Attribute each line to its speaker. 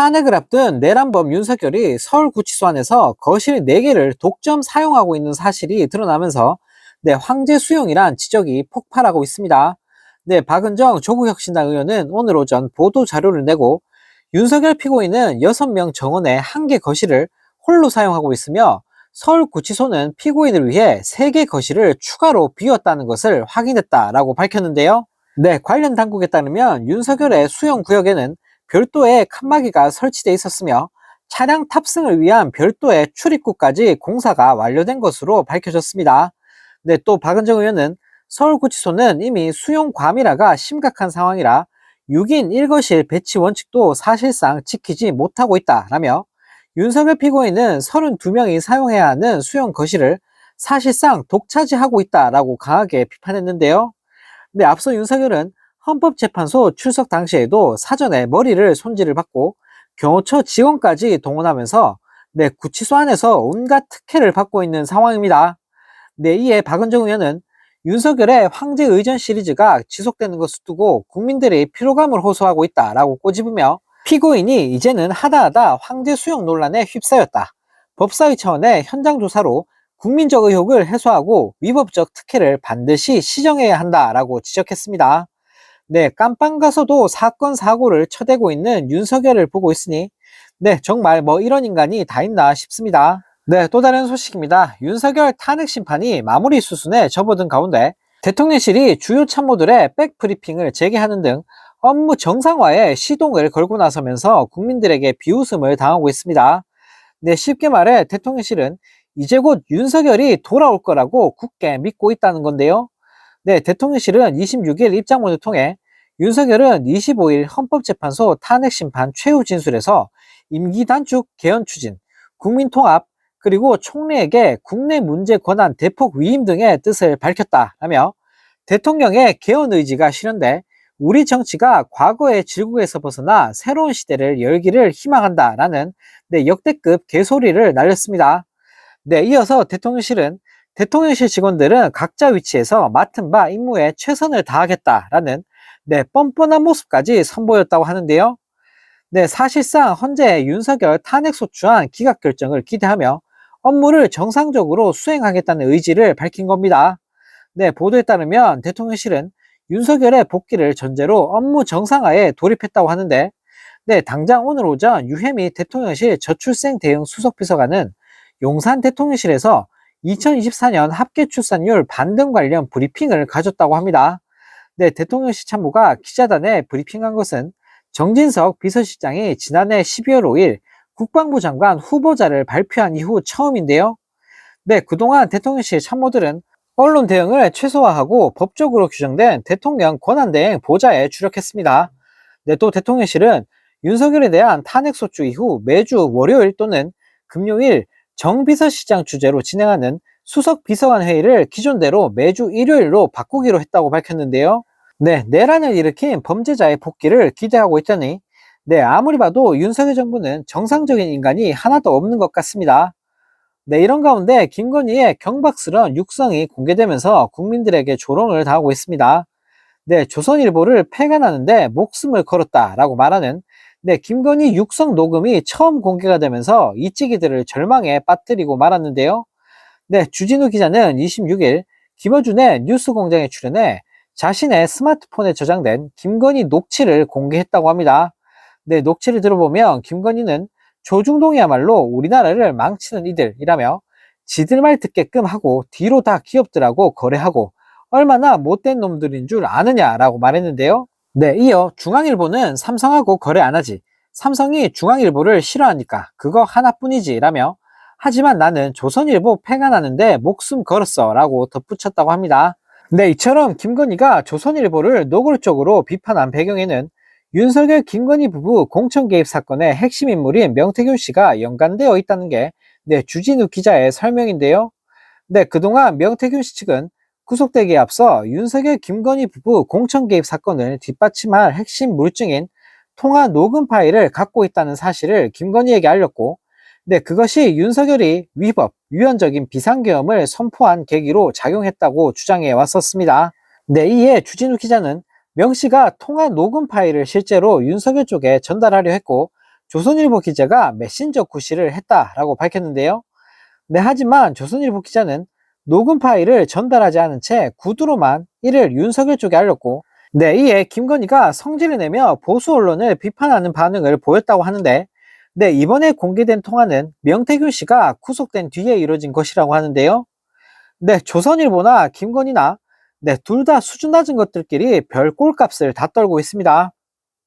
Speaker 1: 탄핵을 앞둔 내란범 윤석열이 서울구치소 안에서 거실 4개를 독점 사용하고 있는 사실이 드러나면서 네, 황제 수용이란 지적이 폭발하고 있습니다. 네, 박은정 조국혁신당 의원은 오늘 오전 보도 자료를 내고 윤석열 피고인은 6명 정원의 한 개 거실을 홀로 사용하고 있으며 서울구치소는 피고인을 위해 3개 거실을 추가로 비웠다는 것을 확인했다라고 밝혔는데요. 네, 관련 당국에 따르면 윤석열의 수용 구역에는 별도의 칸막이가 설치돼 있었으며 차량 탑승을 위한 별도의 출입구까지 공사가 완료된 것으로 밝혀졌습니다. 네, 또 박은정 의원은 서울구치소는 이미 수용 과밀화가 심각한 상황이라 6인 1거실 배치 원칙도 사실상 지키지 못하고 있다라며 윤석열 피고인은 32명이 사용해야 하는 수용 거실을 사실상 독차지하고 있다라고 강하게 비판했는데요. 네, 앞서 윤석열은 헌법재판소 출석 당시에도 사전에 머리를 손질을 받고 경호처 직원까지 동원하면서 네, 구치소 안에서 온갖 특혜를 받고 있는 상황입니다. 네, 이에 박은정 의원은 윤석열의 황제 의전 시리즈가 지속되는 것을 두고 국민들이 피로감을 호소하고 있다라고 꼬집으며 피고인이 이제는 하다하다 황제 수용 논란에 휩싸였다. 법사위 차원의 현장 조사로 국민적 의혹을 해소하고 위법적 특혜를 반드시 시정해야 한다라고 지적했습니다. 네, 깜빵 가서도 사건 사고를 쳐대고 있는 윤석열을 보고 있으니 네, 정말 뭐 이런 인간이 다 있나 싶습니다. 네, 또 다른 소식입니다. 윤석열 탄핵 심판이 마무리 수순에 접어든 가운데 대통령실이 주요 참모들의 백브리핑을 재개하는 등 업무 정상화에 시동을 걸고 나서면서 국민들에게 비웃음을 당하고 있습니다. 네, 쉽게 말해 대통령실은 이제 곧 윤석열이 돌아올 거라고 굳게 믿고 있다는 건데요. 네, 대통령실은 26일 입장문을 통해 윤석열은 25일 헌법재판소 탄핵심판 최후 진술에서 임기 단축 개헌 추진, 국민 통합, 그리고 총리에게 국내 문제 권한 대폭 위임 등의 뜻을 밝혔다라며 대통령의 개헌 의지가 실현돼 우리 정치가 과거의 질국에서 벗어나 새로운 시대를 열기를 희망한다라는 네, 역대급 개소리를 날렸습니다. 네, 이어서 대통령실은 대통령실 직원들은 각자 위치에서 맡은 바 임무에 최선을 다하겠다라는 네, 뻔뻔한 모습까지 선보였다고 하는데요. 네, 사실상 현재 윤석열 탄핵 소추안 기각 결정을 기대하며 업무를 정상적으로 수행하겠다는 의지를 밝힌 겁니다. 네, 보도에 따르면 대통령실은 윤석열의 복귀를 전제로 업무 정상화에 돌입했다고 하는데, 네, 당장 오늘 오전 유해미 대통령실 저출생 대응 수석비서관은 용산 대통령실에서 2024년 합계 출산율 반등 관련 브리핑을 가졌다고 합니다. 네, 대통령실 참모가 기자단에 브리핑한 것은 정진석 비서실장이 지난해 12월 5일 국방부 장관 후보자를 발표한 이후 처음인데요. 네, 그동안 대통령실 참모들은 언론 대응을 최소화하고 법적으로 규정된 대통령 권한대행 보좌에 주력했습니다. 네, 또 대통령실은 윤석열에 대한 탄핵소추 이후 매주 월요일 또는 금요일 정비서실장 주재로 진행하는 수석 비서관 회의를 기존대로 매주 일요일로 바꾸기로 했다고 밝혔는데요. 네, 내란을 일으킨 범죄자의 복귀를 기대하고 있더니 네, 아무리 봐도 윤석열 정부는 정상적인 인간이 하나도 없는 것 같습니다. 네, 이런 가운데 김건희의 경박스러운 육성이 공개되면서 국민들에게 조롱을 당하고 있습니다. 네, 조선일보를 폐간하는데 목숨을 걸었다라고 말하는 네, 김건희 육성 녹음이 처음 공개가 되면서 이찌기들을 절망에 빠뜨리고 말았는데요. 네, 주진우 기자는 26일 김어준의 뉴스 공장에 출연해 자신의 스마트폰에 저장된 김건희 녹취를 공개했다고 합니다. 네, 녹취를 들어보면 김건희는 조중동이야말로 우리나라를 망치는 이들이라며 지들 말 듣게끔 하고 뒤로 다 기업들하고 거래하고 얼마나 못된 놈들인 줄 아느냐라고 말했는데요. 네, 이어 중앙일보는 삼성하고 거래 안 하지. 삼성이 중앙일보를 싫어하니까 그거 하나뿐이지 라며 하지만 나는 조선일보 폐간하는데 목숨 걸었어 라고 덧붙였다고 합니다. 네, 이처럼 김건희가 조선일보를 노골적으로 비판한 배경에는 윤석열 김건희 부부 공천 개입 사건의 핵심 인물인 명태균 씨가 연관되어 있다는 게 네, 주진우 기자의 설명인데요. 네, 그동안 명태균 씨 측은 구속되기에 앞서 윤석열 김건희 부부 공천 개입 사건을 뒷받침할 핵심 물증인 통화 녹음 파일을 갖고 있다는 사실을 김건희에게 알렸고, 네, 그것이 윤석열이 위법, 위헌적인 비상계엄을 선포한 계기로 작용했다고 주장해 왔었습니다. 네, 이에 주진우 기자는 명 씨가 통화 녹음 파일을 실제로 윤석열 쪽에 전달하려 했고, 조선일보 기자가 메신저 구실을 했다라고 밝혔는데요. 네, 하지만 조선일보 기자는 녹음 파일을 전달하지 않은 채 구두로만 이를 윤석열 쪽에 알렸고, 네, 이에 김건희가 성질을 내며 보수 언론을 비판하는 반응을 보였다고 하는데, 네, 이번에 공개된 통화는 명태균 씨가 구속된 뒤에 이루어진 것이라고 하는데요. 네, 조선일보나 김건희나 네, 둘 다 수준 낮은 것들끼리 별 꼴값을 다 떨고 있습니다.